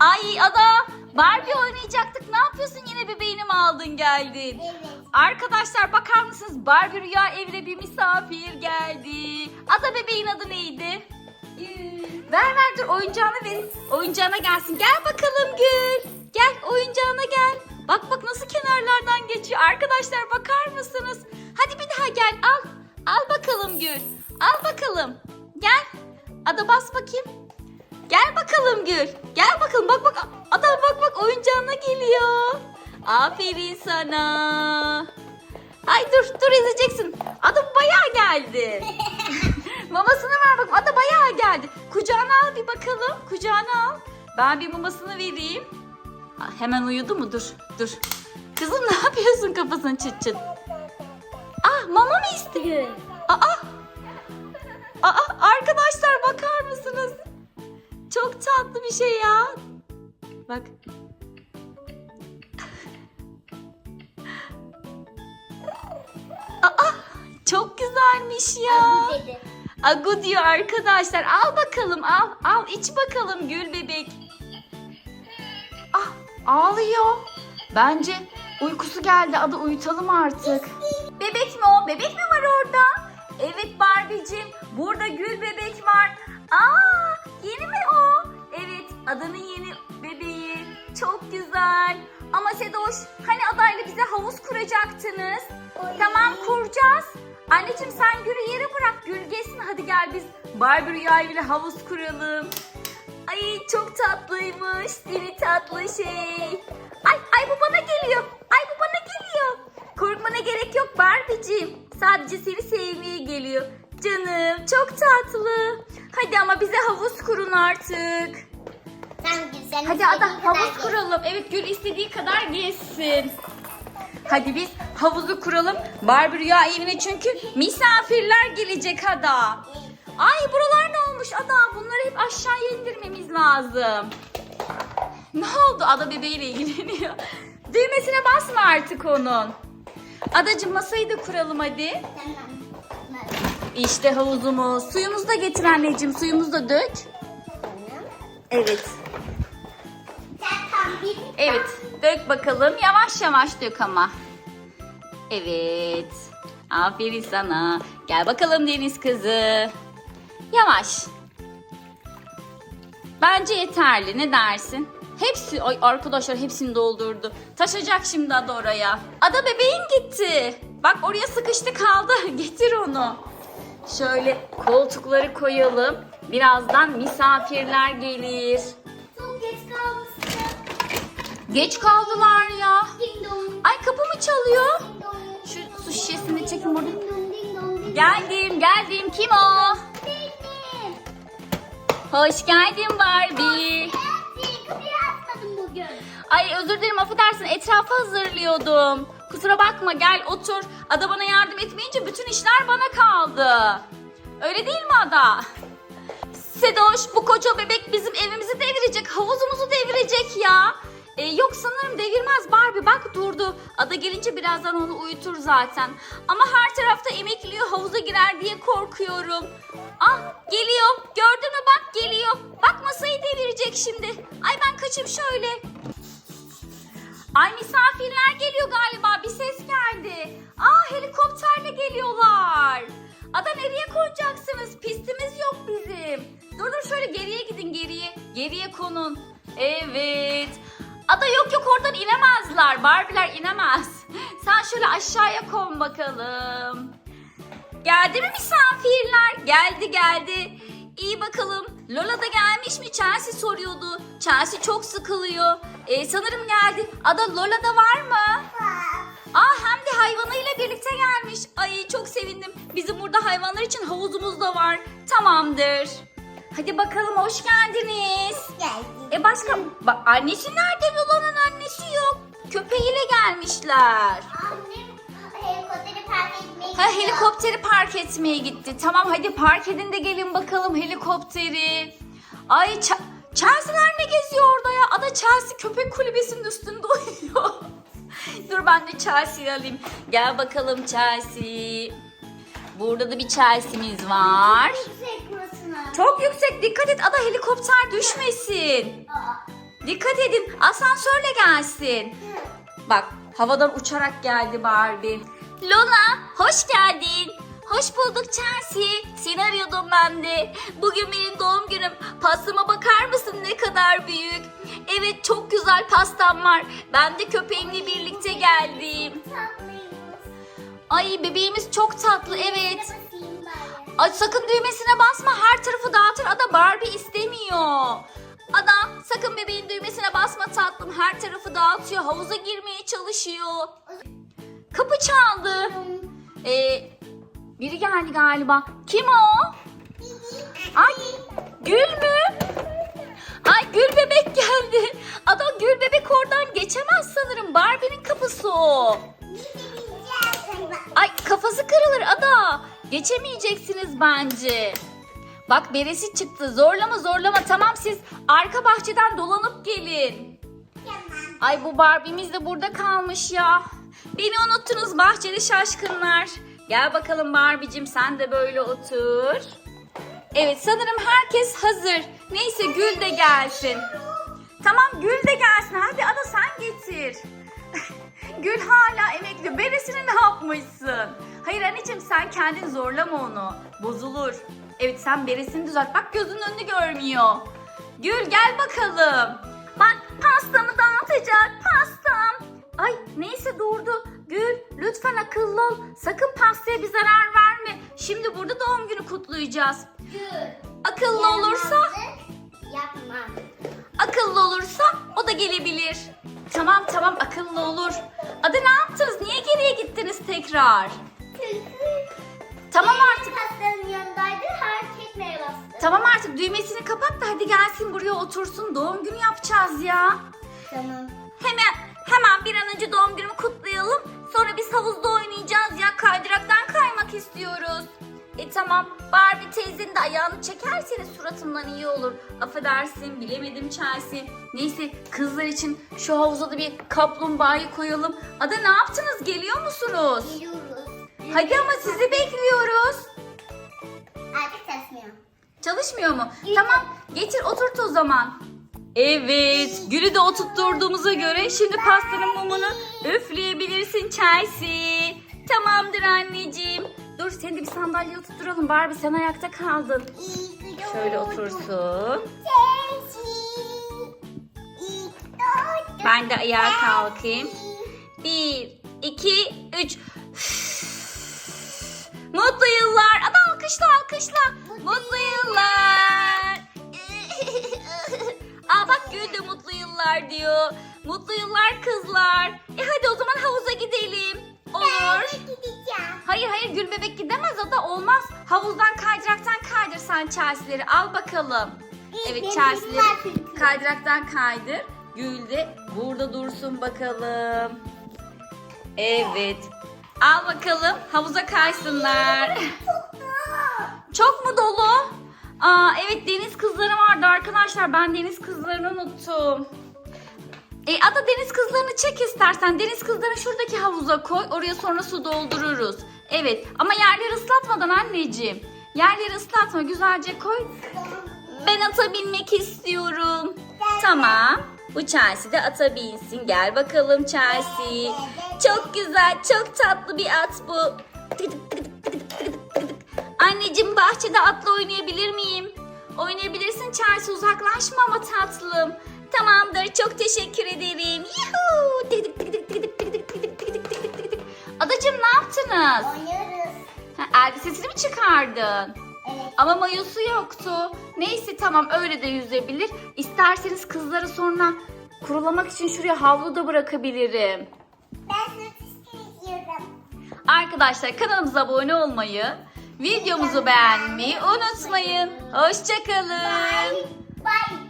Ay Ada Barbie oynayacaktık. Ne yapıyorsun yine bebeğini mi aldın geldin? Evet. Arkadaşlar bakar mısınız? Barbie Rüya evine bir misafir geldi. Ada bebeğin adı neydi? Ver ver dur oyuncağını ver. Oyuncağına gelsin. Gel bakalım Gül. Gel oyuncağına gel. Bak bak nasıl kenarlardan geçiyor. Arkadaşlar bakar mısınız? Hadi bir daha gel al. Al bakalım Gül. Al bakalım. Gel. Ada bas bakayım. Gel bakalım Gül. Gel bakalım bak bak. Ada bak bak oyuncağına geliyor. Aferin sana. Ay dur dur ezeceksin. Ada bayağı geldi. Mamasını ver bak. Ada bayağı geldi. Kucağına al bir bakalım. Kucağına al. Ben bir mamasını vereyim. Ha, hemen uyudu mu? Dur dur. Kızım ne yapıyorsun kafasını çıt çıt? Ah mama mı istiyor? Aa! Aa? Çok tatlı bir şey ya. Bak. Aa çok güzelmiş ya. Dedi. Agu diyor arkadaşlar. Al bakalım al. Al iç bakalım gül bebek. Ah ağlıyor. Bence uykusu geldi. Adı uyutalım artık. Bebek mi o? Bebek mi var orada? Evet Barbie'cim. Burada gül bebek var. Aa adanın yeni bebeği. Çok güzel. Ama Sedoş hani adayla bize havuz kuracaktınız. Tamam kuracağız. Anneciğim sen Gül'ü yere bırak. Gül geçsin hadi gel biz Barbie Rüya ile havuz kuralım. Ay çok tatlıymış seni tatlı şey. Ay ay bu bana geliyor. Ay bu bana geliyor. Korkmana gerek yok Barbie'cim. Sadece seni sevmeye geliyor. Canım çok tatlı. Hadi ama bize havuz kurun artık. Güzel. Hadi ada havuz kuralım. Evet Gül istediği kadar gezsin. Hadi biz havuzu kuralım. Barbie Rüya evine çünkü misafirler gelecek Ada. Ay buralar ne olmuş Ada? Bunları hep aşağıya indirmemiz lazım. Ne oldu? Ada bebeğiyle ilgileniyor. Düğmesine basma artık onun. Adacığım masayı da kuralım hadi. Tamam. İşte havuzumuz. Suyumuzu da getir anneciğim. Suyumuzu da dök. Evet. Evet, dök bakalım. Yavaş yavaş dök ama. Evet. Aferin sana. Gel bakalım deniz kızı. Yavaş. Bence yeterli. Ne dersin? Hepsi, ay arkadaşlar hepsini doldurdu. Taşacak şimdi Ada oraya. Ada bebeğin gitti. Bak oraya sıkıştı kaldı. Getir onu. Şöyle koltukları koyalım. Birazdan misafirler gelir. Geç kaldılar ya. Ay kapı mı çalıyor? Şu su şişesini çekin burada. Geldim, geldim. Kim o? Hoş geldin Barbie. Ay özür dilerim affedersin. Etrafı hazırlıyordum. Kusura bakma gel otur. Ada bana yardım etmeyince bütün işler bana kaldı. Öyle değil mi Ada? Sedoş bu koca bebek bizim evimizi devirecek. Havuzumuzu devirecek ya. Ee, yok sanırım devirmez Barbie bak durdu. Ada gelince birazdan onu uyutur zaten. Ama her tarafta emekliyor havuza girer diye korkuyorum. Ah geliyor gördün mü bak geliyor. Bak masayı devirecek şimdi. Ay ben kaçayım şöyle. Ay misafirler geliyor galiba bir ses geldi. Aa helikopterle geliyorlar. Ada nereye konacaksınız? Pistimiz yok bizim. Dur dur şöyle geriye gidin geriye. Geriye konun. Evet. Ada yok yok oradan inemezler. Barbiler inemez. Sen şöyle aşağıya kon bakalım. Geldi mi misafirler? Geldi geldi. İyi bakalım. Lola da gelmiş mi? Chelsea soruyordu. Chelsea çok sıkılıyor. Ee, sanırım geldi. Ada Lola da var mı? Aa hem de hayvanıyla birlikte gelmiş. Ay çok sevindim. Bizim burada hayvanlar için havuzumuz da var. Tamamdır. Hadi bakalım hoş geldiniz. Geldi. E başka Ba- annesi nerede? Lola'nın annesi yok. Köpeğiyle gelmişler. Annem helikopteri park etmeye Ha gidiyor. helikopteri park etmeye gitti. Tamam hadi park edin de gelin bakalım helikopteri. Ay Ç- Chelsea'ler ne geziyor orada ya? Ada Chelsea köpek kulübesinin üstünde uyuyor. Dur ben de Chelsea'yi alayım. Gel bakalım Chelsea. Burada da bir Chelsea'miz var. Yüksek burasına. Çok yüksek dikkat et Ada helikopter düşmesin. Dikkat edin asansörle gelsin. Bak havadan uçarak geldi Barbie. Lola hoş geldin. Hoş bulduk Chelsea. Seni arıyordum ben de. Bugün benim doğum günüm. Pastama bakar mısın ne kadar büyük. Evet çok güzel pastam var. Ben de köpeğimle birlikte geldim. Ay bebeğimiz çok tatlı evet. Ay sakın düğmesine basma her tarafı dağıtır. Ada Barbie istemiyor. Ada sakın bebeğin düğmesine basma tatlım. Her tarafı dağıtıyor. Havuza girmeye çalışıyor. Kapı çaldı. Ee, biri geldi galiba. Kim o? Ay Gül mü? Ay Gül bebek geldi. Ada Gül bebek oradan geçemez sanırım. Barbie'nin kapısı o. Ay kafası kırılır Ada. Geçemeyeceksiniz bence. Bak beresi çıktı. Zorlama zorlama. Tamam siz arka bahçeden dolanıp gelin. Ay bu Barbie'miz de burada kalmış ya. Beni unuttunuz bahçeli şaşkınlar. Gel bakalım Barbie'cim sen de böyle otur. Evet sanırım herkes hazır. Neyse Gül de gelsin. Tamam Gül de gelsin. Hadi Ada sen getir. Gül hala emekli. Beresini ne yapmışsın? Hayır anneciğim sen kendin zorlama onu. Bozulur. Evet sen beresini düzelt. Bak gözünün önünü görmüyor. Gül gel bakalım. Bak pastamı dağıtacak pastam. Ay neyse durdu. Gül lütfen akıllı ol. Sakın pastaya bir zarar verme. Şimdi burada doğum günü kutlayacağız. Akıllı olursa Yapma. Akıllı olursa o da gelebilir. Tamam tamam akıllı olur. Adı ne yaptınız? Niye geriye gittiniz tekrar? Tamam artık. Yanındaydı. Bastı. Tamam artık düğmesini kapat da hadi gelsin buraya otursun. Doğum günü yapacağız ya. Tamam. Hemen hemen bir an önce doğum günümü kutlayalım. Sonra biz havuzda oynayacağız ya. Kaydıraktan kaymak istiyoruz. E tamam Barbie teyzenin de ayağını çekerseniz suratımdan iyi olur. Affedersin bilemedim Chelsea. Neyse kızlar için şu havuza da bir kaplumbağayı koyalım. Ada ne yaptınız geliyor musunuz? Geliyoruz. Hadi ama sizi bekliyoruz. Artık çalışmıyor. Çalışmıyor mu? Tamam getir oturt o zaman. Evet gülü de oturtturduğumuza göre şimdi pastanın mumunu üfleyebilirsin Chelsea. Tamamdır anneciğim. Dur seni de bir sandalyeye oturtturalım Barbie sen ayakta kaldın. Şöyle otursun. Ben de ayağa kalkayım. Bir, iki, üç. Mutlu yıllar. Ada alkışla alkışla. Mutlu yıllar. Aa bak Gül de mutlu yıllar diyor. Mutlu yıllar kızlar. E hadi o zaman havuza gidelim. Ben Olur. de gideceğim. Hayır hayır Gül bebek gidemez o da olmaz. Havuzdan kaydıraktan kaydır sen Chelsea'leri al bakalım. Evet benim Chelsea'leri var çünkü. kaydıraktan kaydır. Gül de burada dursun bakalım. Evet. Al bakalım havuza kaysınlar. Çok mu dolu? Aa evet deniz kızları vardı arkadaşlar. Ben deniz kızlarını unuttum. E, ada deniz kızlarını çek istersen. Deniz kızlarını şuradaki havuza koy. Oraya sonra su doldururuz. Evet ama yerleri ıslatmadan anneciğim. Yerleri ıslatma güzelce koy. Ben ata binmek istiyorum. Tamam. Bu Chelsea de ata binsin. Gel bakalım Chelsea. Çok güzel, çok tatlı bir at bu. Anneciğim bahçede atla oynayabilir miyim? Oynayabilirsin Chelsea uzaklaşma ama tatlım. Tamamdır çok teşekkür ederim. Yuhuu. Adacığım ne yaptınız? Oynuyoruz. Ha, elbisesini mi çıkardın? Evet. Ama mayosu yoktu. Neyse tamam öyle de yüzebilir. İsterseniz kızları sonra kurulamak için şuraya havlu da bırakabilirim. Ben istiyorum. Arkadaşlar kanalımıza abone olmayı, videomuzu beğenmeyi unutmayın. Hoşçakalın. Bye. Bye.